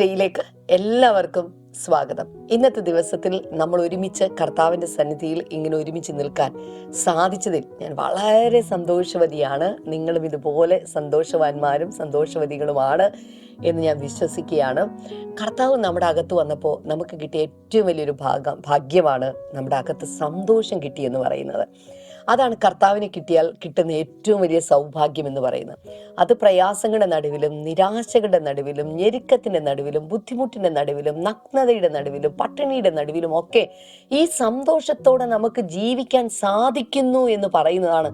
ടുഡേയിലേക്ക് എല്ലാവർക്കും സ്വാഗതം. ഇന്നത്തെ ദിവസത്തിൽ നമ്മൾ ഒരുമിച്ച് കർത്താവിന്റെ സന്നിധിയിൽ ഇങ്ങനെ ഒരുമിച്ച് നിൽക്കാൻ സാധിച്ചതിൽ ഞാൻ വളരെ സന്തോഷവതിയാണ്. നിങ്ങളും ഇതുപോലെ സന്തോഷവാന്മാരും സന്തോഷവതികളുമാണ് എന്ന് ഞാൻ വിശ്വസിക്കുകയാണ്. കർത്താവ് നമ്മുടെ അകത്ത് വന്നപ്പോൾ നമുക്ക് കിട്ടിയ ഏറ്റവും വലിയൊരു ഭാഗം ഭാഗ്യമാണ് നമ്മുടെ അകത്ത് സന്തോഷം കിട്ടിയെന്ന് പറയുന്നത്. അതാണ് കർത്താവിനെ കിട്ടിയാൽ കിട്ടുന്ന ഏറ്റവും വലിയ സൗഭാഗ്യം എന്ന് പറയുന്നത്. അത് പ്രയാസങ്ങളുടെ നടുവിലും നിരാശകളുടെ നടുവിലും ഞെരുക്കത്തിന്റെ നടുവിലും ബുദ്ധിമുട്ടിന്റെ നടുവിലും നഗ്നതയുടെ നടുവിലും പട്ടിണിയുടെ നടുവിലും ഒക്കെ ഈ സന്തോഷത്തോടെ നമുക്ക് ജീവിക്കാൻ സാധിക്കുന്നു എന്ന് പറയുന്നതാണ്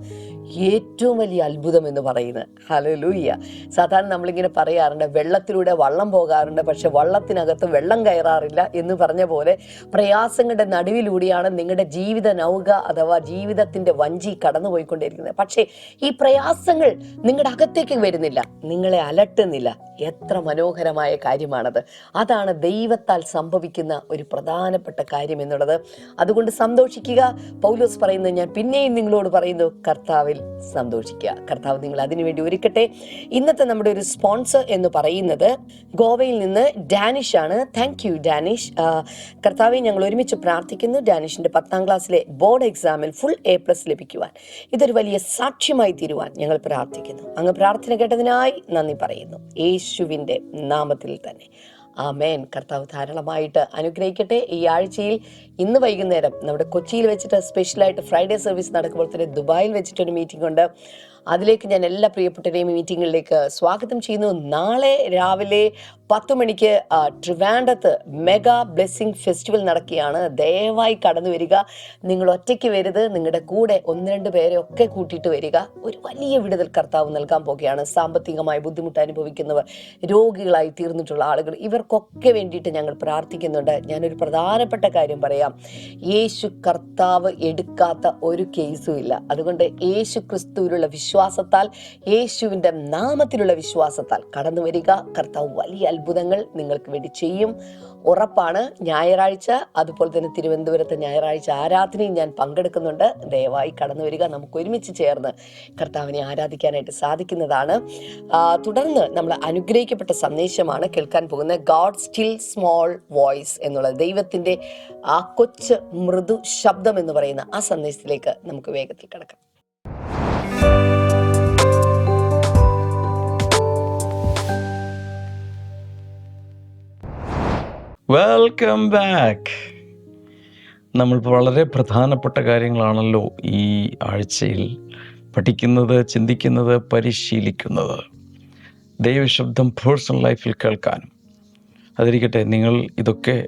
ഏറ്റവും വലിയ അത്ഭുതം എന്ന് പറയുന്നത്. ഹലോ ലൂയ്യ സാധാരണ നമ്മളിങ്ങനെ പറയാറുണ്ട് വെള്ളത്തിലൂടെ വള്ളം പോകാറുണ്ട് പക്ഷെ വള്ളത്തിനകത്ത് വെള്ളം കയറാറില്ല എന്ന് പറഞ്ഞ പോലെ പ്രയാസങ്ങളുടെ നടുവിലൂടെയാണ് നിങ്ങളുടെ ജീവിത നൗക അഥവാ ജീവിതത്തിന്റെ വഞ്ചി കടന്നുപോയിക്കൊണ്ടിരിക്കുന്നത്. പക്ഷേ ഈ പ്രയാസങ്ങൾ നിങ്ങളുടെ അകത്തേക്ക് വരുന്നില്ല. നിങ്ങളെ അലട്ടുന്നില്ല. എത്ര മനോഹരമായ കാര്യമാണത്. അതാണ് ദൈവത്താൽ സംഭവിക്കുന്ന ഒരു പ്രധാനപ്പെട്ട കാര്യം എന്നുള്ളത്. അതുകൊണ്ട് സന്തോഷിക്കുക. പൗലോസ് പറയുന്നത് ഞാൻ പിന്നെയും നിങ്ങളോട് പറയുന്നു കർത്താവിൽ സന്തോഷിക്കുക. കർത്താവ് നിങ്ങൾ അതിനുവേണ്ടി ഒരുക്കട്ടെ. ഇന്നത്തെ നമ്മുടെ ഒരു സ്പോൺസർ എന്ന് പറയുന്നത് ഗോവയിൽ നിന്ന് ഡാനിഷ് ആണ്. Thank you Danish. കർത്താവെ ഞങ്ങൾ ഒരുമിച്ച് പ്രാർത്ഥിക്കുന്നു. ഡാനിഷിന്റെ പത്താം ക്ലാസ്സിലെ ബോർഡ് എക്സാമിൽ ഫുൾ എ പ്ലസ് ലഭിക്കുവാൻ. ഇതൊരു വലിയ സാക്ഷ്യമായി തീരുവാൻ ഞങ്ങൾ പ്രാർത്ഥിക്കുന്നു. അങ്ങ് പ്രാർത്ഥന കേട്ടതിനായി നന്ദി പറയുന്നു. യേശുവിന്റെ നാമത്തിൽ തന്നെ. ആമേൻ. കർത്താവ് ധാരാളമായിട്ട് അനുഗ്രഹിക്കട്ടെ. ഈ ആഴ്ചയിൽ ഇന്ന് വൈകുന്നേരം നമ്മുടെ കൊച്ചിയിൽ വെച്ചിട്ട് സ്പെഷ്യലായിട്ട് ഫ്രൈഡേ സർവീസ് നടക്കുമ്പോൾ തന്നെ ദുബായിൽ വെച്ചിട്ടൊരു മീറ്റിംഗ് ഉണ്ട്. അതിലേക്ക് ഞാൻ എല്ലാ പ്രിയപ്പെട്ടവരെയും മീറ്റിങ്ങിലേക്ക് സ്വാഗതം ചെയ്യുന്നു. നാളെ രാവിലെ പത്ത് മണിക്ക് ട്രിവാൻഡത്ത് മെഗാ ബ്ലെസ്സിങ് ഫെസ്റ്റിവൽ നടക്കുകയാണ്. ദയവായി കടന്നു വരിക. നിങ്ങൾ ഒറ്റയ്ക്ക് വരരുത്. നിങ്ങളുടെ കൂടെ ഒന്ന് രണ്ട് പേരെ ഒക്കെ കൂട്ടിയിട്ട് വരിക. ഒരു വലിയ വിടുതൽ കർത്താവ് നൽകാൻ പോകുകയാണ് സാമ്പത്തികമായ ബുദ്ധിമുട്ട് അനുഭവിക്കുന്നവർ രോഗികളായി തീർന്നിട്ടുള്ള ആളുകൾ ഇവർക്കൊക്കെ വേണ്ടിയിട്ട് ഞങ്ങൾ പ്രാർത്ഥിക്കുന്നുണ്ട്. ഞാനൊരു പ്രധാനപ്പെട്ട കാര്യം പറയാം. യേശു കർത്താവ് എടുക്കാത്ത ഒരു കേസും ഇല്ല. അതുകൊണ്ട് യേശു ക്രിസ്തുവിലുള്ള വിശ്വാസത്താൽ യേശുവിന്റെ നാമത്തിലുള്ള വിശ്വാസത്താൽ കടന്നു വരിക. കർത്താവ് വലിയ അത്ഭുതങ്ങൾ നിങ്ങൾക്ക് വേണ്ടി ചെയ്യും. ഉറപ്പാണ്. ഞായറാഴ്ച അതുപോലെ തന്നെ തിരുവനന്തപുരത്ത് ഞായറാഴ്ച ആരാധനയും ഞാൻ പങ്കെടുക്കുന്നുണ്ട്. ദയവായി കടന്നു വരിക. നമുക്ക് ഒരുമിച്ച് ചേർന്ന് കർത്താവിനെ ആരാധിക്കാനായിട്ട് സാധിക്കുന്നതാണ്. തുടർന്ന് നമ്മൾ അനുഗ്രഹിക്കപ്പെട്ട സന്ദേശമാണ് കേൾക്കാൻ പോകുന്നത്. ഗാഡ് സ്റ്റിൽ സ്മോൾ വോയിസ് എന്നുള്ളത് ദൈവത്തിന്റെ ആ കൊച്ച് മൃദു ശബ്ദം എന്ന് പറയുന്ന ആ സന്ദേശത്തിലേക്ക് നമുക്ക് വേഗത്തിൽ കിടക്കാം. വെൽക്കം ബാക്ക് നമ്മൾ വളരെ പ്രധാനപ്പെട്ട കാര്യങ്ങളാണല്ലോ ഈ ആഴ്ചയിൽ പഠിക്കുന്നത് ചിന്തിക്കുന്നത് പരിശീലിക്കുന്നത്. ദൈവശബ്ദം പേഴ്സണൽ ലൈഫിൽ കേൾക്കാനും. അതിരിക്കട്ടെ നിങ്ങൾ ഇതൊക്കെ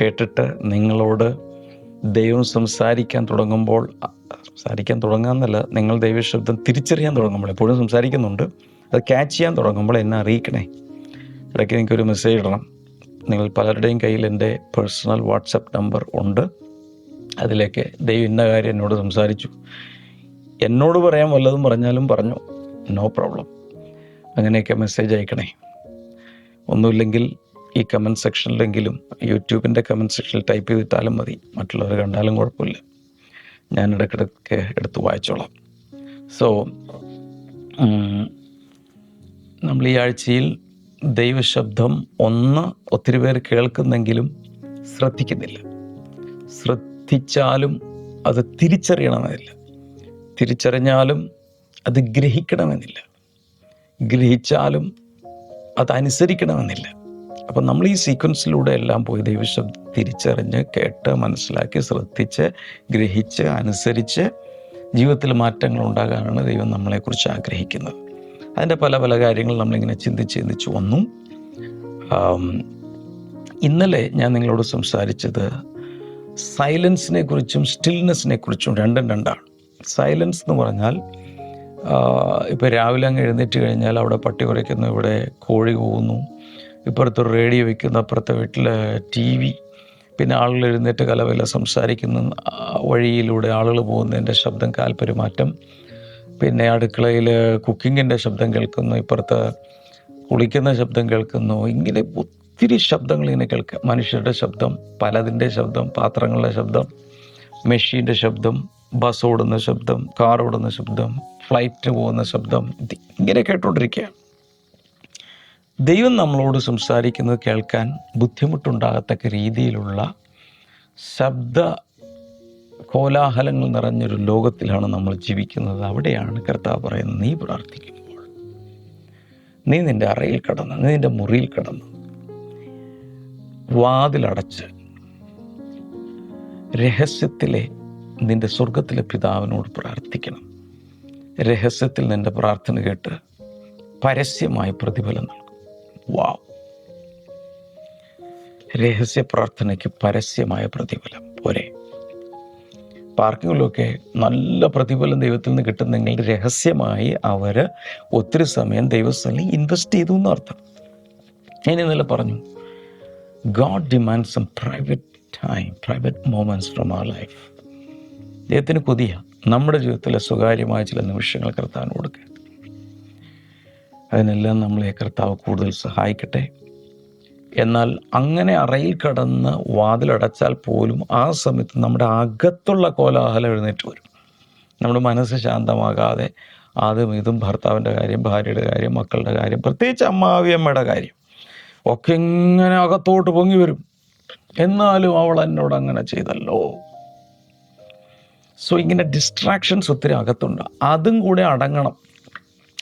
കേട്ടിട്ട് നിങ്ങളോട് ദൈവം സംസാരിക്കാൻ തുടങ്ങുമ്പോൾ സംസാരിക്കാൻ തുടങ്ങാമെന്നല്ല നിങ്ങൾ ദൈവശബ്ദം തിരിച്ചറിയാൻ തുടങ്ങുമ്പോൾ എപ്പോഴും സംസാരിക്കുന്നുണ്ട്. അത് ക്യാച്ച് ചെയ്യാൻ തുടങ്ങുമ്പോൾ എന്നെ അറിയിക്കണേ. ഇടയ്ക്ക് എനിക്കൊരു മെസ്സേജ് ഇടണം. നിങ്ങൾ പലരുടെയും കയ്യിൽ എന്റെ പേഴ്സണൽ വാട്സപ്പ് നമ്പർ ഉണ്ട്. അതിലേക്ക് ദൈവം ഇന്ന കാര്യം എന്നോട് സംസാരിച്ചു. എന്നോട് പറയാൻ വല്ലതും പറഞ്ഞാലും പറഞ്ഞു. നോ പ്രോബ്ലം അങ്ങനെയൊക്കെ മെസ്സേജ് അയക്കണേ. ഒന്നുമില്ലെങ്കിൽ ഈ കമന്റ് സെക്ഷനിലെങ്കിലും യൂട്യൂബിന്റെ കമന്റ് സെക്ഷനിൽ ടൈപ്പ് ചെയ്തിട്ടാലും മതി. മറ്റുള്ളവർ കണ്ടാലും കുഴപ്പമില്ല. ഞാൻ ഇടയ്ക്കിടയ്ക്ക് എടുത്ത് വായിച്ചോളാം. സോ നമ്മൾ ഈ ആഴ്ചയിൽ ദൈവശബ്ദം ഒന്ന് ഒത്തിരി പേർ കേൾക്കുന്നെങ്കിലും ശ്രദ്ധിക്കുന്നില്ല. ശ്രദ്ധിച്ചാലും അത് തിരിച്ചറിയണമെന്നില്ല. തിരിച്ചറിഞ്ഞാലും അത് ഗ്രഹിക്കണമെന്നില്ല. ഗ്രഹിച്ചാലും അതനുസരിക്കണമെന്നില്ല അപ്പം നമ്മൾ ഈ സീക്വൻസിലൂടെ എല്ലാം പോയി ദൈവശബ്ദം തിരിച്ചറിഞ്ഞ് കേട്ട് മനസ്സിലാക്കി ശ്രദ്ധിച്ച് ഗ്രഹിച്ച് അനുസരിച്ച് ജീവിതത്തിൽ മാറ്റങ്ങൾ ഉണ്ടാകാനാണ് ദൈവം നമ്മളെക്കുറിച്ച് ആഗ്രഹിക്കുന്നത്. അതിന്റെ പല പല കാര്യങ്ങൾ നമ്മളിങ്ങനെ ചിന്തിച്ച് ചിന്തിച്ച് വന്നു. ഇന്നലെ ഞാൻ നിങ്ങളോട് സംസാരിച്ചത് സൈലൻസിനെ കുറിച്ചും സ്റ്റിൽനെസ്സിനെ കുറിച്ചും രണ്ടും രണ്ടാണ്. സൈലൻസ് എന്ന് പറഞ്ഞാൽ ഇപ്പോൾ രാവിലെ അങ്ങ് എഴുന്നേറ്റ് കഴിഞ്ഞാൽ അവിടെ പട്ടി കുറയ്ക്കുന്നു ഇവിടെ കോഴി പോകുന്നു ഇപ്പുറത്ത് റേഡിയോ വയ്ക്കുന്നു അപ്പുറത്തെ വീട്ടിൽ ടി വി പിന്നെ ആളുകൾ എഴുന്നേറ്റ് കലവില സംസാരിക്കുന്ന വഴിയിലൂടെ ആളുകൾ പോകുന്നതിന്റെ ശബ്ദം കാൽപെരുമാറ്റം പിന്നെ അടുക്കളയിൽ കുക്കിങ്ങിന്റെ ശബ്ദം കേൾക്കുന്നു ഇപ്പുറത്ത് കുളിക്കുന്ന ശബ്ദം കേൾക്കുന്നു. ഇങ്ങനെ ഒത്തിരി ശബ്ദങ്ങൾ ഇങ്ങനെ കേൾക്കാം. മനുഷ്യരുടെ ശബ്ദം പലതിന്റെ ശബ്ദം പാത്രങ്ങളുടെ ശബ്ദം മെഷീന്റെ ശബ്ദം ബസ് ഓടുന്ന ശബ്ദം കാർ ഓടുന്ന ശബ്ദം ഫ്ലൈറ്റ് പോകുന്ന ശബ്ദം ഇങ്ങനെ കേട്ടോണ്ടിരിക്കുകയാണ് ദൈവം നമ്മളോട് സംസാരിക്കുന്നത് കേൾക്കാൻ ബുദ്ധിമുട്ടുണ്ടാകത്തക്ക രീതിയിലുള്ള ശബ്ദ കോലാഹലങ്ങൾ നിറഞ്ഞൊരു ലോകത്തിലാണ് നമ്മൾ ജീവിക്കുന്നത്. അവിടെയാണ് കർത്താവ് പറയുന്നത് നീ പ്രാർത്ഥിക്കുമ്പോൾ നീ നിന്റെ അറയിൽ കടന്ന് നീ നിന്റെ മുറിയിൽ കടന്ന് വാതിലടച്ച് രഹസ്യത്തിലെ നിന്റെ സ്വർഗത്തിലെ പിതാവിനോട് പ്രാർത്ഥിക്കണം. രഹസ്യത്തിൽ നിന്റെ പ്രാർത്ഥന കേട്ട് പരസ്യമായി പ്രതിഫലം നൽകും. വാവ് രഹസ്യ പ്രാർത്ഥനയ്ക്ക് പരസ്യമായ പ്രതിഫലം. പോരെ. പാർക്കിങ്ങിലൊക്കെ നല്ല പ്രതിഫലം ദൈവത്തിൽ നിന്ന് കിട്ടുന്നെങ്കിൽ രഹസ്യമായി അവർ ഒത്തിരി സമയം ദൈവസ്ഥലിൽ ഇൻവെസ്റ്റ് ചെയ്തു എന്നർത്ഥം ഞാൻ ഇന്നലെ പറഞ്ഞു God demand some private time private moments from our life ദൈവത്തിന് കൊതിയ. നമ്മുടെ ജീവിതത്തിലെ സ്വകാര്യമായ ചില നിമിഷങ്ങൾ കർത്താവിന് കൊടുക്കുക അതിനെല്ലാം നമ്മളെ കർത്താവ് കൂടുതൽ സഹായിക്കട്ടെ. എന്നാൽ അങ്ങനെ അറയിൽ കടന്ന് വാതിലടച്ചാൽ പോലും ആ സമയത്ത് നമ്മുടെ അകത്തുള്ള കോലാഹലം എഴുന്നേറ്റ് വരും. നമ്മുടെ മനസ്സ് ശാന്തമാകാതെ അതും ഇതും ഭർത്താവിന്റെ കാര്യം ഭാര്യയുടെ കാര്യം മക്കളുടെ കാര്യം പ്രത്യേകിച്ച് അമ്മാവിയമ്മയുടെ കാര്യം ഒക്കെ ഇങ്ങനെ അകത്തോട്ട് പൊങ്ങി വരും. എന്നാലും അവൾ എന്നോട് അങ്ങനെ ചെയ്തല്ലോ. സോ ഇങ്ങനെ ഡിസ്ട്രാക്ഷൻസ് ഒത്തിരി അകത്തുണ്ട്. അതും കൂടെ അടങ്ങണം.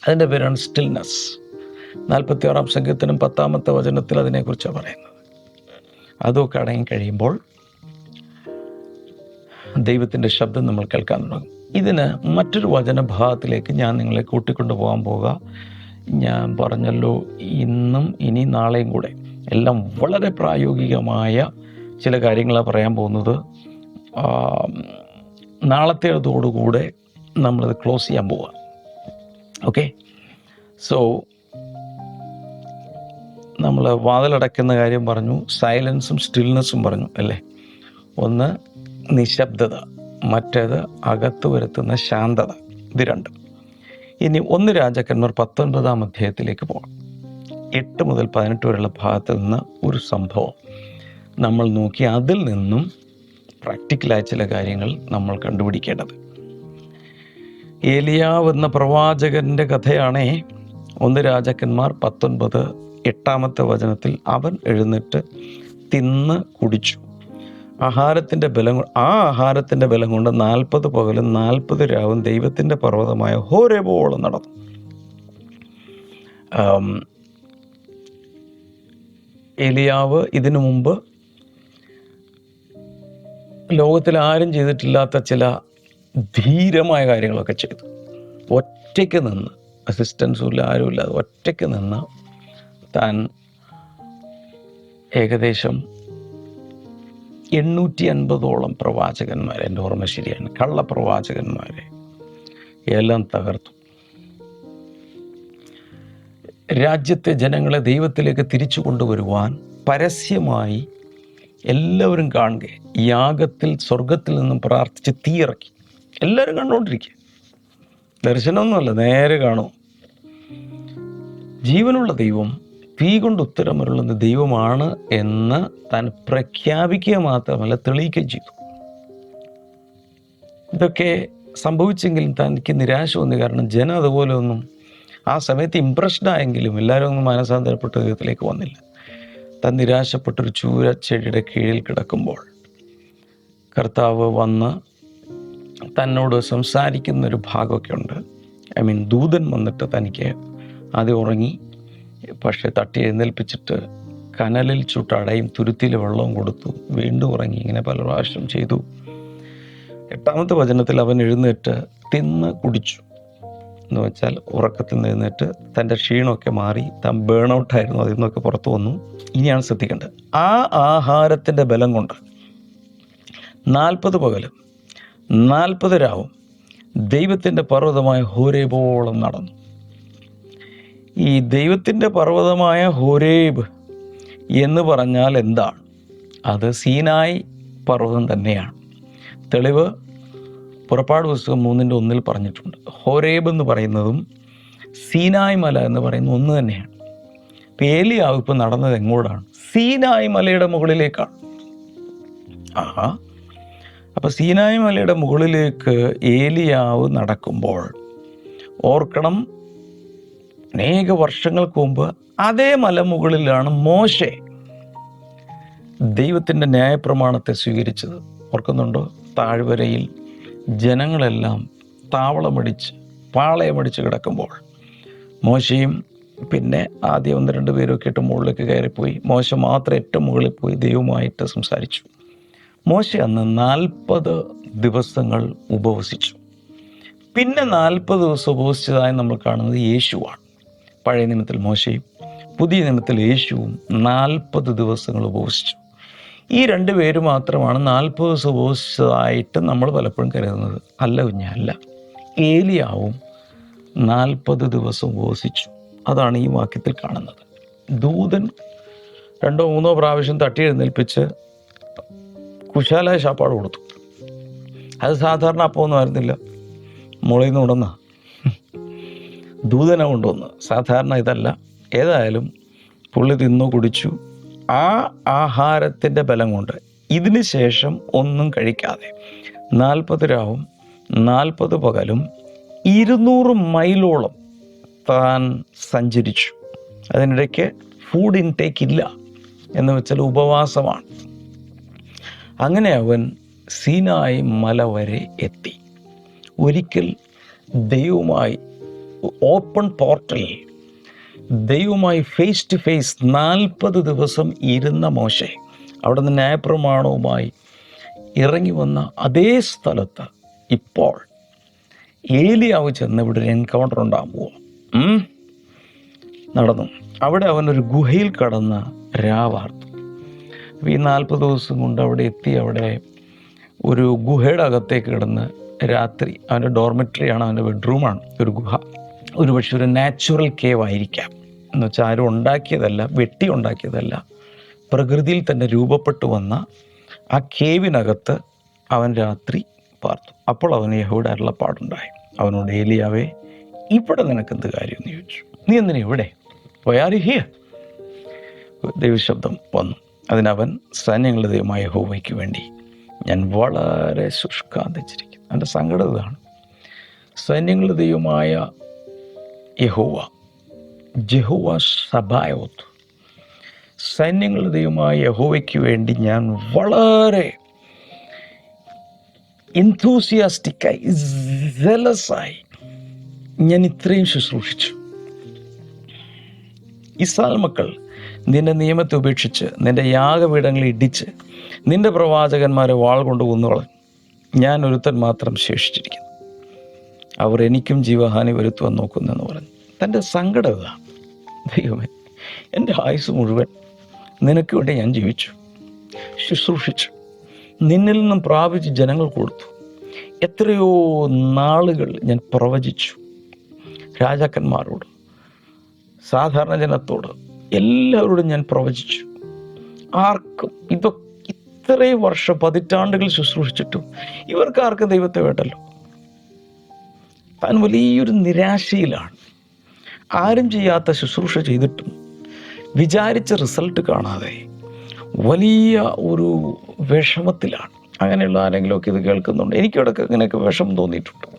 അതിന്റെ പേരാണ് സ്റ്റിൽനെസ് നാൽപ്പത്തി ആറാം സംഘത്തിനും പത്താമത്തെ വചനത്തിൽ അതിനെക്കുറിച്ചാണ് പറയുന്നത്. അതൊക്കെ അടങ്ങി കഴിയുമ്പോൾ ദൈവത്തിന്റെ ശബ്ദം നമ്മൾ കേൾക്കാൻ തുടങ്ങും. ഇതിന് മറ്റൊരു വചനഭാഗത്തിലേക്ക് ഞാൻ നിങ്ങളെ കൂട്ടിക്കൊണ്ടു പോകാൻ പോകുക ഞാൻ പറഞ്ഞല്ലോ ഇന്നും ഇനി നാളെയും കൂടെ. എല്ലാം വളരെ പ്രായോഗികമായ ചില കാര്യങ്ങളാണ് പറയാൻ പോകുന്നത്. നാളത്തേതോടുകൂടെ നമ്മളത് ക്ലോസ് ചെയ്യാൻ പോവുക ഓക്കെ? സോ നമ്മൾ വാതിലടയ്ക്കുന്ന കാര്യം പറഞ്ഞു സൈലൻസും സ്റ്റിൽനെസ്സും പറഞ്ഞു അല്ലേ? ഒന്ന് നിശബ്ദത മറ്റേത് അകത്ത് വരുത്തുന്ന ശാന്തത. ഇത് രണ്ട്. ഇനി ഒന്ന് രാജാക്കന്മാർ പത്തൊൻപതാം അധ്യായത്തിലേക്ക് പോകാം എട്ട് മുതൽ പതിനെട്ട് വരെയുള്ള ഭാഗത്ത് നിന്ന് ഒരു സംഭവം നമ്മൾ നോക്കി അതിൽ നിന്നും പ്രാക്ടിക്കലായ ചില കാര്യങ്ങൾ നമ്മൾ കണ്ടുപിടിക്കേണ്ടത്. ഏലിയാവ് എന്ന പ്രവാചകന്റെ കഥയാണേ. ഒന്ന് രാജാക്കന്മാർ പത്തൊൻപത് എട്ടാമത്തെ വചനത്തിൽ അവൻ എഴുന്നേറ്റ് തിന്ന് കുടിച്ചു. ആഹാരത്തിന്റെ ബലം ആ ആഹാരത്തിന്റെ ബലം കൊണ്ട് നാൽപ്പത് പകലും നാൽപ്പത് രാവും ദൈവത്തിന്റെ പർവതമായ ഹോരേബോളം നടന്നു. എലിയാവ് ഇതിനു മുമ്പ് ലോകത്തിൽ ആരും ചെയ്തിട്ടില്ലാത്ത ചില ധീരമായ കാര്യങ്ങളൊക്കെ ചെയ്തു. ഒറ്റയ്ക്ക് നിന്ന് അസിസ്റ്റൻസും ഇല്ല ആരുമില്ല ഒറ്റയ്ക്ക് നിന്ന് താൻ ഏകദേശം എണ്ണൂറ്റി അൻപതോളം പ്രവാചകന്മാരെ എന്റെ ഓർമ്മ ശരിയാണ് കള്ളപ്രവാചകന്മാരെ എല്ലാം തകർത്തു. രാജ്യത്തെ ജനങ്ങളെ ദൈവത്തിലേക്ക് തിരിച്ചു കൊണ്ടുവരുവാൻ പരസ്യമായി എല്ലാവരും കാണുക യാഗത്തിൽ സ്വർഗത്തിൽ നിന്നും പ്രാർത്ഥിച്ച് തീയിറക്കി എല്ലാവരും കണ്ടുകൊണ്ടിരിക്കുക ദർശനമൊന്നുമല്ല നേരെ കാണും. ജീവനുള്ള ദൈവം തീ കൊണ്ട് ഉത്തരമരുളുന്ന ദൈവമാണ് എന്ന് താൻ പ്രഖ്യാപിക്കുക മാത്രമല്ല തെളിയിക്കുകയും ചെയ്തു. ഇതൊക്കെ സംഭവിച്ചെങ്കിലും തനിക്ക് നിരാശ വന്നു. കാരണം ജനം അതുപോലെ ഒന്നും ആ സമയത്ത് ആയെങ്കിലും എല്ലാവരും ഒന്നും മാനസാന്തരപ്പെട്ട ദൈവത്തിലേക്ക് വന്നില്ല. താൻ നിരാശപ്പെട്ടൊരു ചൂര ചെടിയുടെ കീഴിൽ കിടക്കുമ്പോൾ കർത്താവ് വന്ന് തന്നോട് സംസാരിക്കുന്നൊരു ഭാഗമൊക്കെ ഉണ്ട്. ഐ മീൻ ദൂതൻ വന്നിട്ട് തനിക്ക് ആദ്യം ഉറങ്ങി പക്ഷെ തട്ടി എഴുന്നേൽപ്പിച്ചിട്ട് കനലിൽ ചുട്ടടയും തുരുത്തിയിൽ വെള്ളവും കൊടുത്തു. വീണ്ടും ഉറങ്ങി. ഇങ്ങനെ പല പ്രാവശ്യം ചെയ്തു. എട്ടാമത്തെ വചനത്തിൽ അവൻ എഴുന്നേറ്റ് തിന്ന് കുടിച്ചു. എന്ന് വെച്ചാൽ ഉറക്കത്തിൽ നിന്നിട്ട് തന്റെ ക്ഷീണമൊക്കെ മാറി. താൻ ബേൺ ഔട്ടായിരുന്നു അതിൽ നിന്നൊക്കെ പുറത്തു വന്നു. ഇനിയാണ് ശ്രദ്ധിക്കേണ്ടത്. ആ ആഹാരത്തിന്റെ ബലം കൊണ്ട് നാൽപ്പത് പകലും നാൽപ്പത് രാവും ദൈവത്തിന്റെ പർവതമായ ഹോരേബോളം നടന്നു. ഈ ദൈവത്തിന്റെ പർവതമായ ഹോരേബ് എന്ന് പറഞ്ഞാൽ എന്താണ്? അത് സീനായി പർവതം തന്നെയാണ്. തെളിവ് പുറപ്പാട് പുസ്തകം മൂന്നിന്റെ ഒന്നിൽ പറഞ്ഞിട്ടുണ്ട്. ഹോരേബ് എന്ന് പറയുന്നതും സീനായ് മല എന്ന് പറയുന്ന ഒന്ന് തന്നെയാണ്. ഇപ്പം ഏലിയാവ് ഇപ്പം നടന്നത് എങ്ങോട്ടാണ് സീനായ് മലയുടെ മുകളിലേക്കാണ്. ആഹാ. അപ്പോൾ സീനായ് മലയുടെ മുകളിലേക്ക് ഏലിയാവ് നടക്കുമ്പോൾ ഓർക്കണം അനേക വർഷങ്ങൾക്ക് മുമ്പ് അതേ മലമുകളിലാണ് മോശെ ദൈവത്തിന്റെ ന്യായപ്രമാണത്തെ സ്വീകരിച്ചത്. ഓർക്കുന്നുണ്ടോ? താഴ്വരയിൽ ജനങ്ങളെല്ലാം താവളമടിച്ച് പാളയമടിച്ച് കിടക്കുമ്പോൾ മോശയും പിന്നെ ആദ്യം ഒന്ന് രണ്ട് പേരൊക്കെ ഇട്ട് മുകളിലേക്ക് കയറിപ്പോയി. മോശ മാത്രം ഏറ്റവും മുകളിൽ പോയി ദൈവമായിട്ട് സംസാരിച്ചു. മോശ അന്ന് നാൽപ്പത് ദിവസങ്ങൾ ഉപവസിച്ചു. പിന്നെ നാൽപ്പത് ദിവസം ഉപവസിച്ചതായി നമ്മൾ കാണുന്നത് യേശുവാണ്. പഴയ നിയമത്തിൽ മോശയും പുതിയ നിയമത്തിൽ യേശുവും നാൽപ്പത് ദിവസങ്ങൾ ഉപവസിച്ചു. ഈ രണ്ട് പേര് മാത്രമാണ് നാൽപ്പത് ദിവസം ഉപവസിച്ചതായിട്ട് നമ്മൾ പലപ്പോഴും കരുതുന്നത്. അല്ല കുഞ്ഞല്ല ഏലിയാവും നാൽപ്പത് ദിവസം ഉപവസിച്ചു. അതാണ് ഈ വാക്യത്തിൽ കാണുന്നത്. ദൂതൻ രണ്ടോ മൂന്നോ പ്രാവശ്യം തട്ടി എഴുന്നേൽപ്പിച്ച് കുശാലായ ശാപ്പാട് കൊടുത്തു. അത് സാധാരണ അപ്പോൾ ഒന്നും ആയിരുന്നില്ല. മുളയിൽ നിന്ന് കൊണ്ടുവന്ന. ദൂതനെ കൊണ്ടുവന്ന് സാധാരണ ഇതല്ല. ഏതായാലും പുള്ളി തിന്നു കുടിച്ചു. ആ ആഹാരത്തിന്റെ ബലം കൊണ്ട് ഇതിന് ശേഷം ഒന്നും കഴിക്കാതെ നാൽപ്പത് രാവും നാൽപ്പത് പകലും ഇരുന്നൂറ് മൈലോളം താൻ സഞ്ചരിച്ചു. അതിനിടയ്ക്ക് ഫുഡ് ഇൻടേക്ക് ഇല്ല എന്ന് വെച്ചാൽ ഉപവാസമാണ്. അങ്ങനെ അവൻ സീനായി മല വരെ എത്തി. ഒരിക്കൽ ദൈവവുമായി ഓപ്പൺ പോർട്ടൽ. ദൈവമായി ഫേസ് ടു ഫേസ് നാൽപ്പത് ദിവസം ഇരുന്ന മോശെ. അവിടെ നിന്ന് ന്യായപ്രമാണവുമായി ഇറങ്ങി വന്ന അതേ സ്ഥലത്ത് ഇപ്പോൾ ഏലിയാവ് ചെന്ന് ഇവിടെ ഒരു എൻകൗണ്ടർ ഉണ്ടാകാൻ പോവാം. ഉം. നടന്നു. അവിടെ അവനൊരു ഗുഹയിൽ കടന്ന് രാവാർത്തു. അപ്പോൾ ഈ നാൽപ്പത് ദിവസം കൊണ്ട് അവിടെ എത്തി അവിടെ ഒരു ഗുഹയുടെ അകത്തേക്ക് കിടന്ന് രാത്രി അവന്റെ ഡോർമെറ്ററിയാണ് അവന്റെ ബെഡ്റൂമാണ് ഒരു ഗുഹ. ഒരു പക്ഷെ ഒരു നാച്ചുറൽ കേവ് ആയിരിക്കാം. എന്ന് വെച്ചാൽ ആരും ഉണ്ടാക്കിയതല്ല വെട്ടി ഉണ്ടാക്കിയതല്ല. പ്രകൃതിയിൽ തന്നെ രൂപപ്പെട്ടു വന്ന ആ കേവിനകത്ത് അവൻ രാത്രി പാർത്തു. അപ്പോൾ അവന് യഹോയുടെ അരുളപ്പാടുണ്ടായി. അവനോട് ഏലിയാവേ ഇവിടെ നിനക്കെന്ത് കാര്യം? എന്ന് ചോദിച്ചു. നീ എന്തിനാ ഇവിടെ? വയാറിഹിയ ദൈവശബ്ദം വന്നു. അതിനവൻ സൈന്യങ്ങളുടെ ദൈവമായ ഹോവയ്ക്ക് വേണ്ടി ഞാൻ വളരെ ശുഷ്കാന്തിച്ചിരിക്കുന്നു. എന്റെ സങ്കടം ഇതാണ്. സൈന്യങ്ങളുടെ ദൈവമായ യഹോവ. ജഹോവ സബായോത്ത്. സൈന്യങ്ങളുടെ ദൈവമായ യഹോവയ്ക്ക് വേണ്ടി ഞാൻ വളരെ എൻതൂസിയാസ്റ്റിക്കായി ജലസായി ഞാൻ ഇത്രയും ശുശ്രൂഷിച്ചു. ഇസ്രായേൽ മക്കൾ നിന്റെ നിയമത്തെ ഉപേക്ഷിച്ച് നിന്റെ യാഗപീഠങ്ങളെ ഇടിച്ച് നിന്റെ പ്രവാചകന്മാരെ വാൾ കൊണ്ട് കൊന്നുകളഞ്ഞു ഞാൻ ഒരുത്തൻ മാത്രം ശേഷിച്ചിരിക്കുന്നു. അവർ എനിക്കും ജീവഹാനി വരുത്തുവാൻ നോക്കുന്നെന്ന് പറഞ്ഞു. തന്റെ സങ്കടം ഇതാണ് ദൈവമേ എന്റെ ആയുസ് മുഴുവൻ നിനക്ക് വേണ്ടി ഞാൻ ജീവിച്ചു ശുശ്രൂഷിച്ചു നിന്നിൽ നിന്നും പ്രാപിച്ച് ജനങ്ങൾ കൊടുത്തു. എത്രയോ നാളുകൾ ഞാൻ പ്രവചിച്ചു രാജാക്കന്മാരോട് സാധാരണ ജനത്തോട് എല്ലാവരോടും ഞാൻ പ്രവചിച്ചു. ആർക്കും ഇതൊക്കെ ഇത്രയും വർഷം പതിറ്റാണ്ടുകൾ ശുശ്രൂഷിച്ചിട്ടും ഇവർക്ക് ആർക്കും ദൈവത്തെ വേണ്ടല്ലോ. താൻ വലിയൊരു നിരാശയിലാണ്. ആരും ചെയ്യാത്ത ശുശ്രൂഷ ചെയ്തിട്ടും വിചാരിച്ച റിസൾട്ട് കാണാതെ വലിയ ഒരു വിഷമത്തിലാണ്. അങ്ങനെയുള്ള ആരെങ്കിലുമൊക്കെ ഇത് കേൾക്കുന്നുണ്ട്. എനിക്കിടയ്ക്ക് ഇങ്ങനെയൊക്കെ വിഷമം തോന്നിയിട്ടുണ്ട്.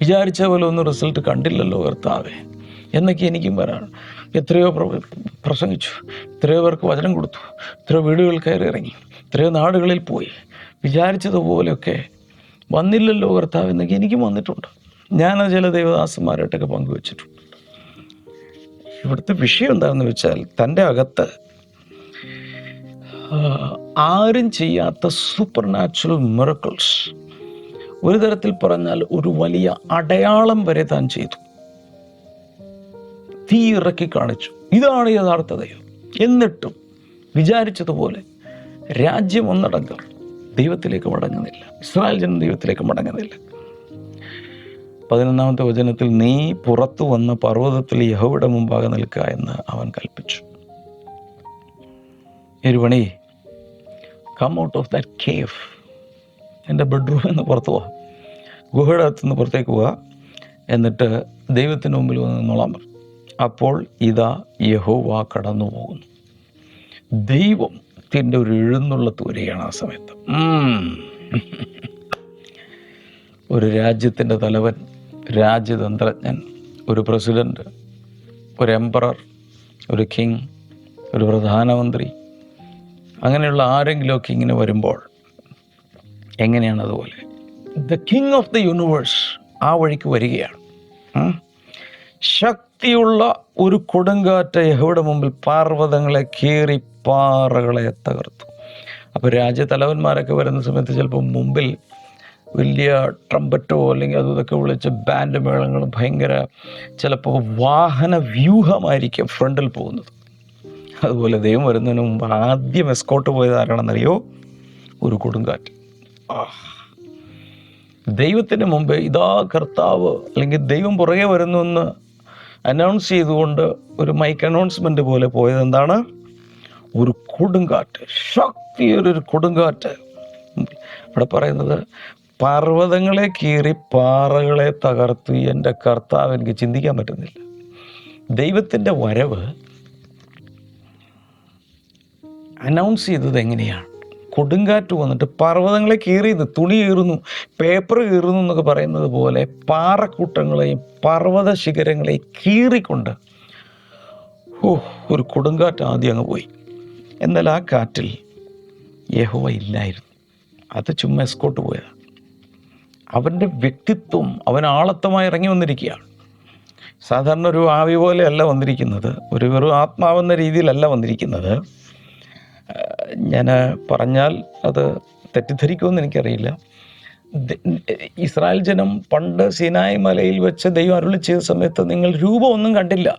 വിചാരിച്ച പോലെ ഒന്നും റിസൾട്ട് കണ്ടില്ലല്ലോ കർത്താവെ. എന്നൊക്കെ എനിക്കും വരാണ്. എത്രയോ പ്ര- പ്രസംഗിച്ചു. എത്രയോ പേർക്ക് വചനം കൊടുത്തു. എത്രയോ വീടുകൾ കയറി ഇറങ്ങി. എത്രയോ നാടുകളിൽ പോയി. വിചാരിച്ചതുപോലെയൊക്കെ വന്നില്ലല്ലോ കർത്താവ് എന്നൊക്കെ എനിക്കും വന്നിട്ടുണ്ട്. ഞാൻ ചില ദേവദാസന്മാരായിട്ടൊക്കെ പങ്കുവച്ചിട്ടുണ്ട്. ഇവിടുത്തെ വിഷയം എന്താണെന്ന് വെച്ചാൽ തന്റെ അകത്ത് ആരും ചെയ്യാത്ത സൂപ്പർ നാച്ചുറൽ മിറക്കിൾസ് ഒരു തരത്തിൽ പറഞ്ഞാൽ ഒരു വലിയ അടയാളം വരെ താൻ ചെയ്തു. തീ ഇറക്കി കാണിച്ചു. ഇതാണ് യഥാർത്ഥ ദൈവം. എന്നിട്ടും വിചാരിച്ചതുപോലെ രാജ്യം ഒന്നടങ്കം ദൈവത്തിലേക്ക് മടങ്ങുന്നില്ല. ഇസ്രായേൽ ജനം ദൈവത്തിലേക്ക് മടങ്ങുന്നില്ല. പതിനൊന്നാമത്തെ വചനത്തിൽ നീ പുറത്തു വന്ന് പർവതത്തിൽ യഹോയുടെ മുമ്പാകെ നിൽക്കുക എന്ന് അവൻ കൽപ്പിച്ചു. എരുവണി come out of that cave എന്റെ ബെഡ്റൂമിൽ നിന്ന് പുറത്തു പോവാ ഗുഹയുടെ അകത്തു നിന്ന് പുറത്തേക്ക് പോവുക എന്നിട്ട് ദൈവത്തിന് മുമ്പിൽ വന്ന് പറഞ്ഞു അപ്പോൾ ഇതാ യഹോവ കടന്നു പോകുന്നു ദൈവത്തിന്റെ ഒരു എഴുന്നുള്ള തൂരയാണ് ആ സമയത്ത്. ഒരു രാജ്യത്തിന്റെ തലവൻ രാജ്യതന്ത്രജ്ഞൻ ഒരു പ്രസിഡന്റ് ഒരു എംപറർ ഒരു കിങ് ഒരു പ്രധാനമന്ത്രി അങ്ങനെയുള്ള ആരെങ്കിലുമൊക്കെ ഇങ്ങനെ വരുമ്പോൾ എങ്ങനെയാണ് അതുപോലെ? The king of the universe ആ വഴിക്ക് വരികയാണ്. ശക്തിയുള്ള ഒരു കൊടുങ്കാറ്റ് യഹുവിടെ മുമ്പിൽ പാർവതങ്ങളെ കീറി പാറകളെ തകർത്തു. അപ്പോൾ രാജ്യത്തലവന്മാരൊക്കെ വരുന്ന സമയത്ത് ചിലപ്പോൾ മുമ്പിൽ വലിയ ട്രംപറ്റോ അല്ലെങ്കിൽ അതും ഇതൊക്കെ വിളിച്ച് ബാൻഡ് മേളങ്ങളും ഭയങ്കര ചിലപ്പോൾ വാഹന വ്യൂഹമായിരിക്കും ഫ്രണ്ടിൽ പോകുന്നത്. അതുപോലെ ദൈവം വരുന്നതിന് മുമ്പ് ആദ്യം എസ്കോട്ട് പോയത് ആരാണെന്നറിയോ? ഒരു കൊടുങ്കാറ്റ്. ദൈവത്തിന് മുമ്പ് ഇതാ കർത്താവ് അല്ലെങ്കിൽ ദൈവം പുറകെ വരുന്നു എന്ന് അനൗൺസ് ചെയ്തുകൊണ്ട് ഒരു മൈക്ക് അനൗൺസ്മെന്റ് പോലെ പോയത് എന്താണ്? ഒരു കൊടുങ്കാറ്റ്. ശക്തിയൊരു കൊടുങ്കാറ്റ്. ഇവിടെ പറയുന്നത് പർവതങ്ങളെ കീറി പാറകളെ തകർത്തു എന്റെ കർത്താവ്. എനിക്ക് ചിന്തിക്കാൻ പറ്റുന്നില്ല. ദൈവത്തിന്റെ വരവ് അനൗൺസ് ചെയ്തത് എങ്ങനെയാണ്? കൊടുങ്കാറ്റ് വന്നിട്ട് പർവതങ്ങളെ കീറിയത് തുണി കീറുന്നു പേപ്പർ കീറുന്നു എന്നൊക്കെ പറയുന്നത് പോലെ പാറക്കൂട്ടങ്ങളെയും പർവത ശിഖരങ്ങളെയും കീറിക്കൊണ്ട് ഓ ഒരു കൊടുങ്കാറ്റ് ആദ്യം അങ്ങ് പോയി. എന്നാൽ ആ കാറ്റിൽ യഹോവ ഇല്ലായിരുന്നു. അത് ചുമ്മാ എസ്കോട്ട് പോയതാണ് അവന്റെ വ്യക്തിത്വം അവൻ ആളത്വമായി ഇറങ്ങി വന്നിരിക്കുകയാണ്. സാധാരണ ഒരു ആവി പോലെയല്ല വന്നിരിക്കുന്നത്. ഒരു വെറും ആത്മാവെന്ന രീതിയിലല്ല വന്നിരിക്കുന്നത്. ഞാൻ പറഞ്ഞാൽ അത് തെറ്റിദ്ധരിക്കുമെന്ന് എനിക്കറിയില്ല. ഇസ്രായേൽ ജനം പണ്ട് സിനായ് മലയിൽ വെച്ച് ദൈവം അരുളി ചെയ്ത സമയത്ത് നിങ്ങൾ രൂപമൊന്നും കണ്ടില്ല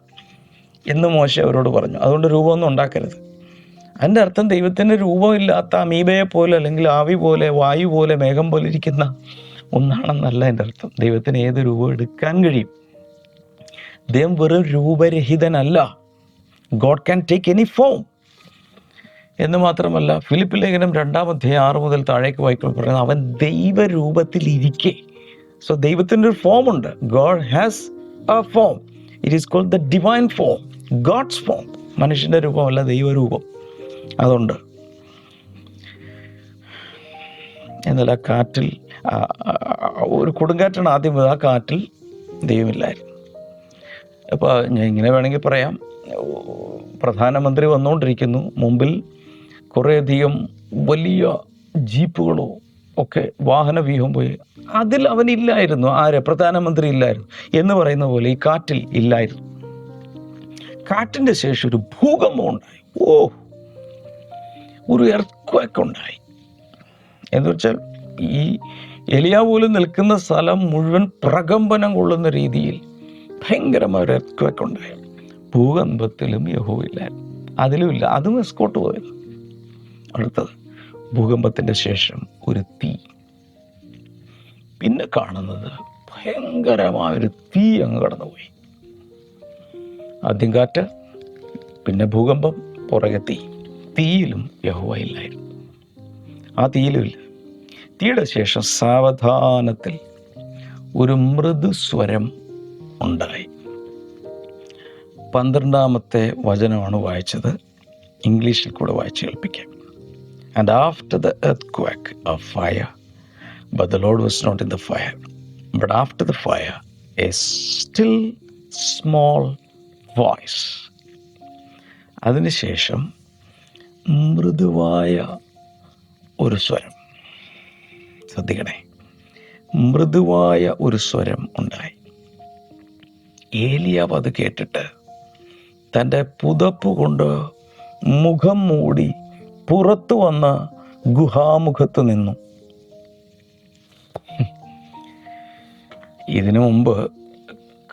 എന്ന് മോശം അവരോട് പറഞ്ഞു. അതുകൊണ്ട് രൂപമൊന്നും ഉണ്ടാക്കരുത്. അതിന്റെ അർത്ഥം ദൈവത്തിന്റെ രൂപമില്ലാത്ത അമീബയെ പോലെ അല്ലെങ്കിൽ ആവി പോലെ വായു പോലെ മേഘം പോലെ ഇരിക്കുന്ന ഒന്നാണെന്നല്ല എന്റെ അർത്ഥം. ദൈവത്തിന് ഏത് രൂപം എടുക്കാൻ കഴിയും? ദൈവം വെറും രൂപരഹിതനല്ല. God can take any form എന്ന് മാത്രമല്ല ഫിലിപ്പ് ലേഖനം രണ്ടാം അധ്യായം ആറ് മുതൽ താഴേക്ക് വായിക്കുമ്പോൾ പറയുന്നത് അവൻ ദൈവരൂപത്തിൽ ഇരിക്കെ. സോ ദൈവത്തിന്റെ ഒരു ഫോം ഉണ്ട്. God has a form it is called the divine form God's form മനുഷ്യന്റെ രൂപമല്ല ദൈവരൂപം. അതുണ്ട്. എന്നാൽ ആ കാറ്റിൽ ഒരു കൊടുങ്കാറ്റാണ് ആദ്യം. ആ കാറ്റിൽ ദൈവമില്ലായിരുന്നു. അപ്പോൾ ഞാൻ ഇങ്ങനെ വേണമെങ്കിൽ പറയാം. പ്രധാനമന്ത്രി വന്നുകൊണ്ടിരിക്കുന്നു. മുമ്പിൽ കുറേയധികം വലിയ ജീപ്പുകളോ ഒക്കെ വാഹന വ്യൂഹം പോയി. അതിൽ അവനില്ലായിരുന്നു. ആര്? പ്രധാനമന്ത്രി ഇല്ലായിരുന്നു. എന്ന് പറയുന്ന പോലെ ഈ കാറ്റിൽ ഇല്ലായിരുന്നു. കാറ്റിന്റെ ശേഷം ഒരു ഭൂകമ്പം ഉണ്ടായി. ഓ ഒരു എർക്വേക്ക് ഉണ്ടായി. എന്ന് വെച്ചാൽ ഈ എലിയ പോലും നിൽക്കുന്ന സ്ഥലം മുഴുവൻ പ്രകമ്പനം കൊള്ളുന്ന രീതിയിൽ ഭയങ്കരമായ ഒരു എർക്വേക്ക് ഉണ്ടായി. ഭൂകമ്പത്തിലും യഹോയില്ലായിരുന്നു അതിലുമില്ല അതും എസ്കോട്ട് പോയത്. അടുത്തത് ഭൂകമ്പത്തിന്റെ ശേഷം ഒരു തീ. പിന്നെ കാണുന്നത് ഭയങ്കരമായൊരു തീ അങ്ങ് കടന്നുപോയി. ആദ്യം കാറ്റ് പിന്നെ ഭൂകമ്പം പുറകെ തീ. തീയിലും യഹോവ ഇല്ലായിരുന്നു. ആ തീയിലും ഇല്ല. തീയുടെ ശേഷം സാവധാനത്തിൽ ഒരു മൃദുസ്വരം ഉണ്ടായി. പന്ത്രണ്ടാമത്തെ വചനമാണ് വായിച്ചത്. ഇംഗ്ലീഷിൽ കൂടെ വായിച്ച് കേൾപ്പിക്കാം. And after the earthquake a fire but the lord was not in the fire but after the fire a still small voice അതിനുശേഷം മൃദുവായ ഒരു സ്വരം. ശ്രദ്ധിക്കണേ. മൃദുവായ ഒരു സ്വരം ഉണ്ടായി. ഏലിയാവ് അത് കേട്ടിട്ട് തന്റെ പുതപ്പ് കൊണ്ട് മുഖം മൂടി പുറത്തു വന്ന ഗുഹാമുഖത്ത് നിന്നു. ഇതിനു മുമ്പ്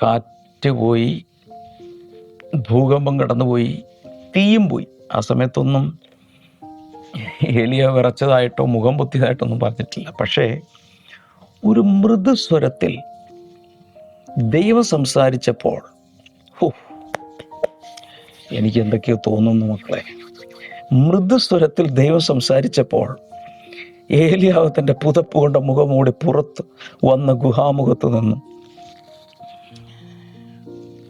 കാറ്റ് പോയി ഭൂകമ്പം കടന്നുപോയി തീയും പോയി. ആ സമയത്തൊന്നും എലിയ വിറച്ചതായിട്ടോ മുഖം പൊത്തിയതായിട്ടോ ഒന്നും പറഞ്ഞിട്ടില്ല. പക്ഷേ ഒരു മൃദുസ്വരത്തിൽ ദൈവം സംസാരിച്ചപ്പോൾ എനിക്ക് എന്തൊക്കെയോ തോന്നുന്നു മക്കളെ. മൃദുസ്വരത്തിൽ ദൈവം സംസാരിച്ചപ്പോൾ ഏലിയാവ് തന്റെ പുതപ്പ് കൊണ്ട മുഖമൂടി പുറത്ത് വന്ന ഗുഹാമുഖത്ത് നിന്നു.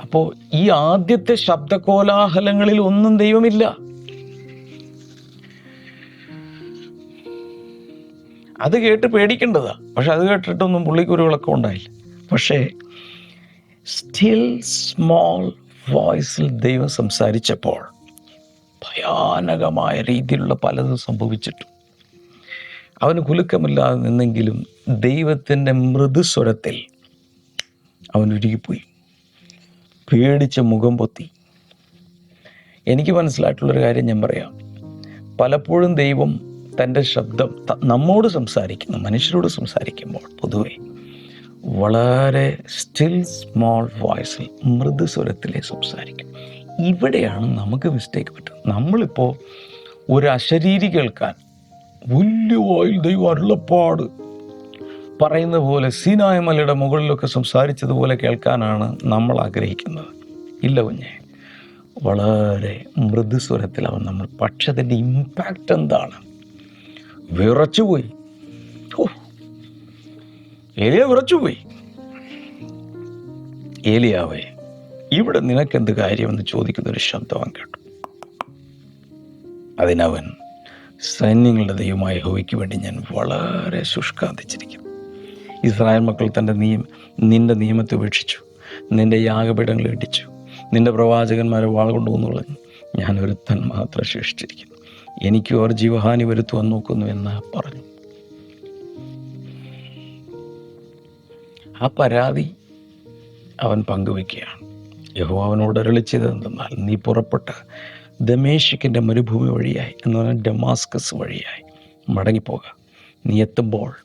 അപ്പോൾ ഈ ആദ്യത്തെ ശബ്ദകോലാഹലങ്ങളിൽ ഒന്നും ദൈവമില്ല. അത് കേട്ട് പേടിക്കേണ്ടതാ. പക്ഷെ അത് കേട്ടിട്ടൊന്നും പുള്ളിക്ക് ഒരു പക്ഷേ സ്റ്റിൽ സ്മോൾ വോയിസിൽ ദൈവം സംസാരിച്ചപ്പോൾ ഭയാനകമായ രീതിയിലുള്ള പലതും സംഭവിച്ചിട്ടു. അവന് കുലുക്കമില്ലാതെ നിന്നെങ്കിലും ദൈവത്തിന്റെ മൃദുസ്വരത്തിൽ അവൻ ഉരുകിപ്പോയി. പേടിച്ച മുഖം പൊത്തി. എനിക്ക് മനസ്സിലായിട്ടുള്ളൊരു കാര്യം ഞാൻ പറയാം. പലപ്പോഴും ദൈവം തന്റെ ശബ്ദം നമ്മോട് സംസാരിക്കുന്നു മനുഷ്യരോട് സംസാരിക്കുമ്പോൾ പൊതുവെ വളരെ സ്റ്റിൽ സ്മോൾ വോയിസിൽ മൃദുസ്വരത്തിലെ സംസാരിക്കും. ഇവിടെയാണ് നമുക്ക് മിസ്റ്റേക്ക് പറ്റുന്നത്. നമ്മളിപ്പോൾ ഒരു അശരീരി കേൾക്കാൻ വലിയ വായിൽ ദൈവം അരുളപ്പാട് പറയുന്ന പോലെ സീനായ മലയുടെ മുകളിലൊക്കെ സംസാരിച്ചതുപോലെ കേൾക്കാനാണ് നമ്മൾ ആഗ്രഹിക്കുന്നത്. ഇല്ല കുഞ്ഞെ വളരെ മൃദുസ്വരത്തിലാവും നമ്മൾ. പക്ഷെ അതിന്റെ ഇമ്പാക്റ്റ് എന്താണ്? വിറച്ചുപോയി. ഓ ഏലിയ വിറച്ചുപോയി. ഏലിയാവേ ഇവിടെ നിനക്കെന്ത് കാര്യമെന്ന് ചോദിക്കുന്ന ഒരു ശബ്ദം കേട്ടു. അതിനവൻ സൈന്യങ്ങളുടെ ദൈവമായ ഹോയ്ക്ക് വേണ്ടി ഞാൻ വളരെ ശുഷ്കാന്തിച്ചിരിക്കുന്നു. ഇസ്രായേൽ മക്കൾ തന്റെ നിയമ നിന്റെ നിയമത്തെ ഉപേക്ഷിച്ചു നിന്റെ യാഗപീഠങ്ങൾ ഇടിച്ചു നിന്റെ പ്രവാചകന്മാരെ വാൾ കളഞ്ഞു ഞാൻ ഒരുത്തൻ മാത്രം ശേഷിച്ചിരിക്കുന്നു. എനിക്ക് അവർ ജീവഹാനി വരുത്തുവാൻ നോക്കുന്നു എന്ന് പറഞ്ഞു. ആ പരാതി അവൻ പങ്കുവെക്കുകയാണ് യഹോ അവനോട് അരളിച്ചത് എന്തെന്നാൽ നീ പുറപ്പെട്ട് ദമേഷിക്കിന്റെ മരുഭൂമി വഴിയായി എന്ന് പറഞ്ഞാൽ ഡെമാസ്കസ് വഴിയായി മടങ്ങിപ്പോക. നീ എത്തുമ്പോൾ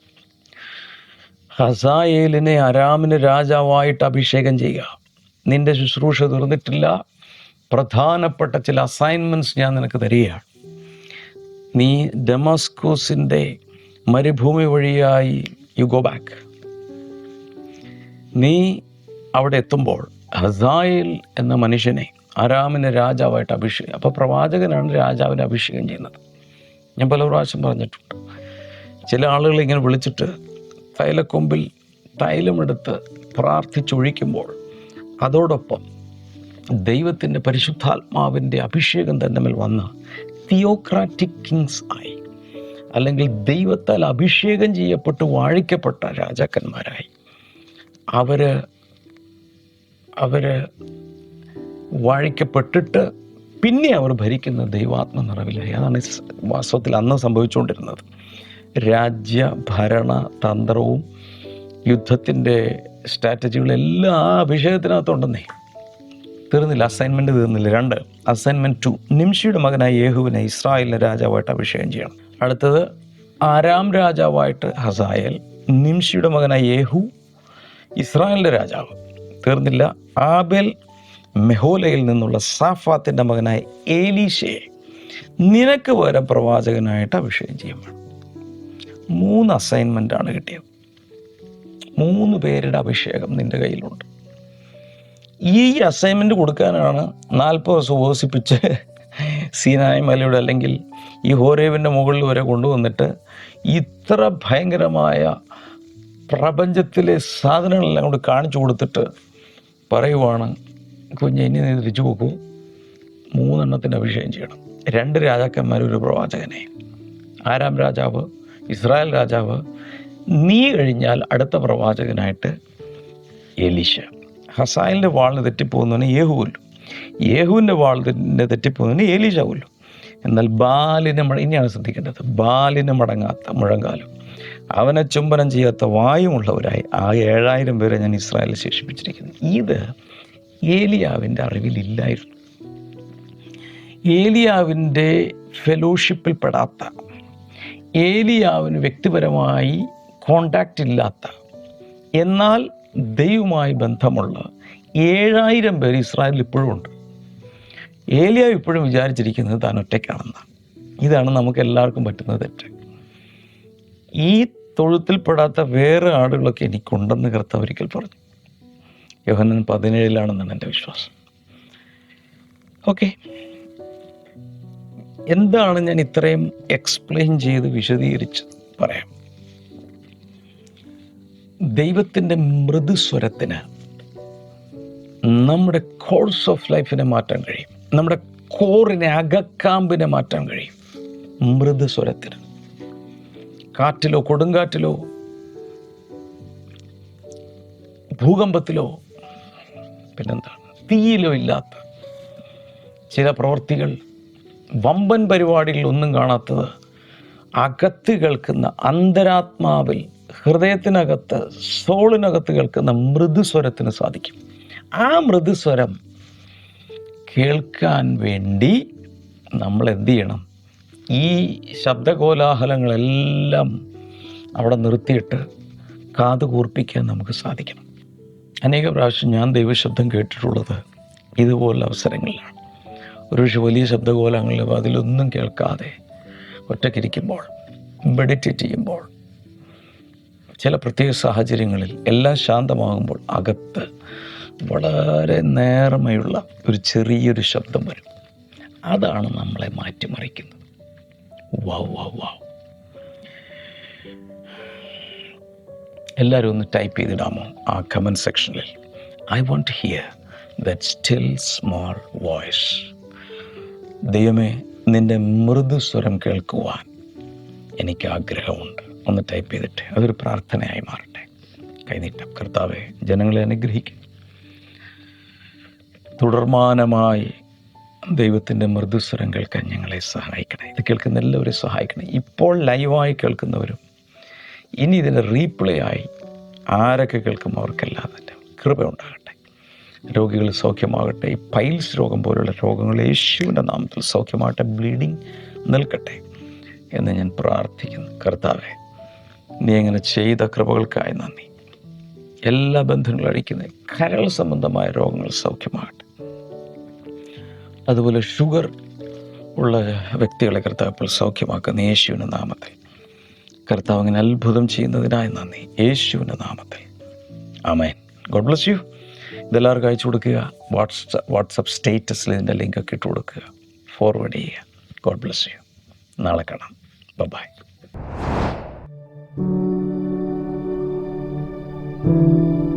ഹസായേലിനെ അരാമിന് രാജാവായിട്ട് അഭിഷേകം ചെയ്യുക. നിന്റെ ശുശ്രൂഷ തീർന്നിട്ടില്ല. പ്രധാനപ്പെട്ട ചില അസൈൻമെന്റ്സ് ഞാൻ നിനക്ക് തരികയാണ്. നീ ഡെമാസ്കോസിന്റെ മരുഭൂമി വഴിയായി യു ഗോ ബാക്ക് നീ അവിടെ എത്തുമ്പോൾ ഹസായിൽ എന്ന മനുഷ്യനെ ആരാമിന് രാജാവായിട്ട് അഭിഷേകം അപ്പോൾ പ്രവാചകനാണ് രാജാവിനെ അഭിഷേകം ചെയ്യുന്നത്. ഞാൻ പല പ്രാവശ്യം പറഞ്ഞിട്ടുണ്ട്. ചില ആളുകൾ ഇങ്ങനെ വിളിച്ചിട്ട് തൈലക്കൊമ്പിൽ തൈലമെടുത്ത് പ്രാർത്ഥിച്ചൊഴിക്കുമ്പോൾ അതോടൊപ്പം ദൈവത്തിന്റെ പരിശുദ്ധാത്മാവിന്റെ അഭിഷേകം തന്നെ മേൽ വന്ന് തിയോക്രാറ്റിക് കിങ്സ് ആയി അല്ലെങ്കിൽ ദൈവത്താൽ അഭിഷേകം ചെയ്യപ്പെട്ട് വാഴിക്കപ്പെട്ട രാജാക്കന്മാരായി. അവർ അവർ വാഴിക്കപ്പെട്ടിട്ട് പിന്നെ അവർ ഭരിക്കുന്ന ദൈവാത്മ നിറവിലായി. അതാണ് വാസ്തവത്തിൽ അന്ന് സംഭവിച്ചുകൊണ്ടിരുന്നത്. രാജ്യ ഭരണ തന്ത്രവും യുദ്ധത്തിന്റെ സ്ട്രാറ്റജികളും എല്ലാം ആ അഭിഷേകത്തിനകത്തുണ്ടെന്നേ. തീർന്നില്ല അസൈൻമെന്റ് തീർന്നില്ല. രണ്ട് അസൈൻമെന്റ് ടു നിംഷിയുടെ മകനായ യേഹുവിനെ ഇസ്രായേലിലെ രാജാവായിട്ട് അഭിഷേകം ചെയ്യണം. അടുത്തത് ആരാം രാജാവായിട്ട് ഹസായൽ നിംഷിയുടെ മകനായ യേഹു ഇസ്രായേലിന്റെ രാജാവ്. തീർന്നില്ല ആബേൽ മെഹോലയിൽ നിന്നുള്ള സാഫാത്തിന്റെ മകനായ ഏലീഷയെ നിനക്ക് പകരം പ്രവാചകനായിട്ട് അഭിഷേകം ചെയ്യണം മൂന്ന് അസൈൻമെന്റാണ് കിട്ടിയത്. മൂന്ന് പേരുടെ അഭിഷേകം നിന്റെ കയ്യിലുണ്ട്. ഈ അസൈൻമെന്റ് കൊടുക്കാനാണ് നാൽപ്പത് ദിവസം ഉപസിപ്പിച്ച് സീനായ് മലയുടെ അല്ലെങ്കിൽ ഈ ഹോരേവിന്റെ മുകളിൽ വരെ കൊണ്ടുവന്നിട്ട് ഇത്ര ഭയങ്കരമായ പ്രപഞ്ചത്തിലെ സാധനങ്ങളെല്ലാം കൊണ്ട് കാണിച്ചു കൊടുത്തിട്ട് പറയുവാണ്. കുഞ്ഞ് ഇനി നീ തിരിച്ചു പോക്കൂ മൂന്നെണ്ണത്തിന് അഭിഷേകം ചെയ്യണം. രണ്ട് രാജാക്കന്മാർ ഒരു പ്രവാചകനെ. ആരാം രാജാവ്? ഇസ്രായേൽ രാജാവ്. നീ കഴിഞ്ഞാൽ അടുത്ത പ്രവാചകനായിട്ട് എലീശ. ഹസായലിന്റെ വാളിന് തെറ്റിപ്പോകുന്നവന് കൊല്ലും യേഹുവിന്റെ വാളിന് തെറ്റിപ്പോകുന്നവന് കൊല്ലും എന്നാൽ ബാലിന് ഇനിയാണ് ശ്രദ്ധിക്കേണ്ടത്. ബാലിന് മടങ്ങാത്ത മുഴങ്കാലും. അവനെ ചുംബനം ചെയ്യാത്ത വായുമുള്ളവരായി ആ ഏഴായിരം പേരെ ഞാൻ ഇസ്രായേലിൽ ശേഷിപ്പിച്ചിരിക്കുന്നു. ഇത് ഏലിയാവിന്റെ അറിവിലില്ലായിരുന്നു. ഏലിയാവിന്റെ ഫെലോഷിപ്പിൽ പെടാത്ത ഏലിയാവിന് വ്യക്തിപരമായി കോണ്ടാക്റ്റ് ഇല്ലാത്ത എന്നാൽ ദൈവവുമായി ബന്ധമുള്ള ഏഴായിരം പേർ ഇസ്രായേലിൽ ഇപ്പോഴും ഉണ്ട്. ഏലിയ ഇപ്പോഴും വിചാരിച്ചിരിക്കുന്നത് താൻ ഒറ്റയ്ക്കാണെന്നാണ്. ഇതാണ് നമുക്ക് എല്ലാവർക്കും പറ്റുന്ന തെറ്റ്. ഈ തൊഴുത്തിൽപ്പെടാത്ത വേറെ ആടുകളൊക്കെ എനിക്കുണ്ടെന്ന് കർത്താവ് ഒരിക്കൽ പറഞ്ഞു. യോഹനൻ പതിനേഴിലാണെന്നാണ് എന്റെ വിശ്വാസം. ഓക്കെ. എന്താണ് ഞാൻ ഇത്രയും എക്സ്പ്ലെയിൻ ചെയ്ത് വിശദീകരിച്ച് പറയാം. ദൈവത്തിന്റെ മൃദുസ്വരത്തിന് നമ്മുടെ കോഴ്സ് ഓഫ് ലൈഫിനെ മാറ്റാൻ കഴിയും. നമ്മുടെ കോറിനെ അകക്കാമ്പിനെ മാറ്റാൻ കഴിയും. മൃദുസ്വരത്തിന്. കാറ്റിലോ കൊടുങ്കാറ്റിലോ ഭൂകമ്പത്തിലോ പിന്നെന്താണ് തീയിലോ ഇല്ലാത്ത ചില പ്രവൃത്തികൾ വമ്പൻ പരിപാടികളിൽ ഒന്നും കാണാത്തത് അകത്ത് കേൾക്കുന്ന അന്തരാത്മാവിൽ ഹൃദയത്തിനകത്ത് സോളിനകത്ത് കേൾക്കുന്ന മൃദുസ്വരത്തിന് സാധിക്കും. ആ മൃദുസ്വരം കേൾക്കാൻ വേണ്ടി നമ്മൾ എന്ത് ചെയ്യണം? ഈ ശബ്ദകോലാഹലങ്ങളെല്ലാം അവിടെ നിർത്തിയിട്ട് കാത് കൂർപ്പിക്കാൻ നമുക്ക് സാധിക്കണം. അനേക പ്രാവശ്യം ഞാൻ ദൈവശബ്ദം കേട്ടിട്ടുള്ളത് ഇതുപോലുള്ള അവസരങ്ങളിലാണ്. ഒരുപക്ഷെ വലിയ ശബ്ദകോലങ്ങളിലും അതിലൊന്നും കേൾക്കാതെ ഒറ്റക്കിരിക്കുമ്പോൾ മെഡിറ്റേറ്റ് ചെയ്യുമ്പോൾ ചില പ്രത്യേക സാഹചര്യങ്ങളിൽ എല്ലാം ശാന്തമാകുമ്പോൾ അകത്ത് വളരെ നേർമയുള്ള ഒരു ചെറിയൊരു ശബ്ദം വരും. അതാണ് നമ്മളെ മാറ്റിമറിക്കുന്നത്. വാവ് വാവ് വാവ് എല്ലാവരും ഒന്ന് ടൈപ്പ് ചെയ്തിടാമോ? ആ കമന്റ് സെക്ഷനിൽ I want hear that still small voice ദൈവമേ നിന്റെ മൃദുസ്വരം കേൾക്കുവാൻ എനിക്ക് ആഗ്രഹമുണ്ട്. ഒന്ന് ടൈപ്പ് ചെയ്തിട്ട് അതൊരു പ്രാർത്ഥനയായി മാറട്ടെ. കൈനീട്ടം. കർത്താവെ ജനങ്ങളെ അനുഗ്രഹിക്കും. തുടർമാനമായി ദൈവത്തിന്റെ മൃദുസ്വരം കേൾക്കാൻ ഞങ്ങളെ സഹായിക്കണേ. ഇത് കേൾക്കുന്ന എല്ലാവരും സഹായിക്കണേ. ഇപ്പോൾ ലൈവായി കേൾക്കുന്നവരും ഇനി ഇതിന്റെ റീപ്ലേ ആയി ആരൊക്കെ കേൾക്കും അവർക്കെല്ലാം തന്നെ കൃപ ഉണ്ടാകട്ടെ. രോഗികൾ സൗഖ്യമാകട്ടെ. ഈ പൈൽസ് രോഗം പോലുള്ള രോഗങ്ങൾ യേശുവിന്റെ നാമത്തിൽ സൗഖ്യമാകട്ടെ. ബ്ലീഡിങ് നിൽക്കട്ടെ എന്ന് ഞാൻ പ്രാർത്ഥിക്കുന്നു. കർത്താവെ നീ അങ്ങനെ ചെയ്ത കൃപകൾക്കായി നന്ദി. എല്ലാ ബന്ധങ്ങളും അഴിക്കുന്ന കരൾ സംബന്ധമായ രോഗങ്ങൾ സൗഖ്യമാകട്ടെ. അതുപോലെ ഷുഗർ ഉള്ള വ്യക്തികളെ കർത്താവ് സൗഖ്യമാക്കുന്ന യേശുവിന്റെ നാമത്തിൽ. കർത്താവ് അങ്ങനെ അത്ഭുതം ചെയ്യുന്നതിനായി നന്ദി. യേശുവിന്റെ നാമത്തിൽ. ആമേൻ. God bless you. ഇതെല്ലാവർക്കും അയച്ചു കൊടുക്കുക. വാട്സ് വാട്സപ്പ് സ്റ്റേറ്റസിൽ ഇതിന്റെ ലിങ്കൊക്കെ ഇട്ട് കൊടുക്കുക. ഫോർവേഡ് ചെയ്യുക. God bless you. നാളെ കാണാം. ബൈ. Thank you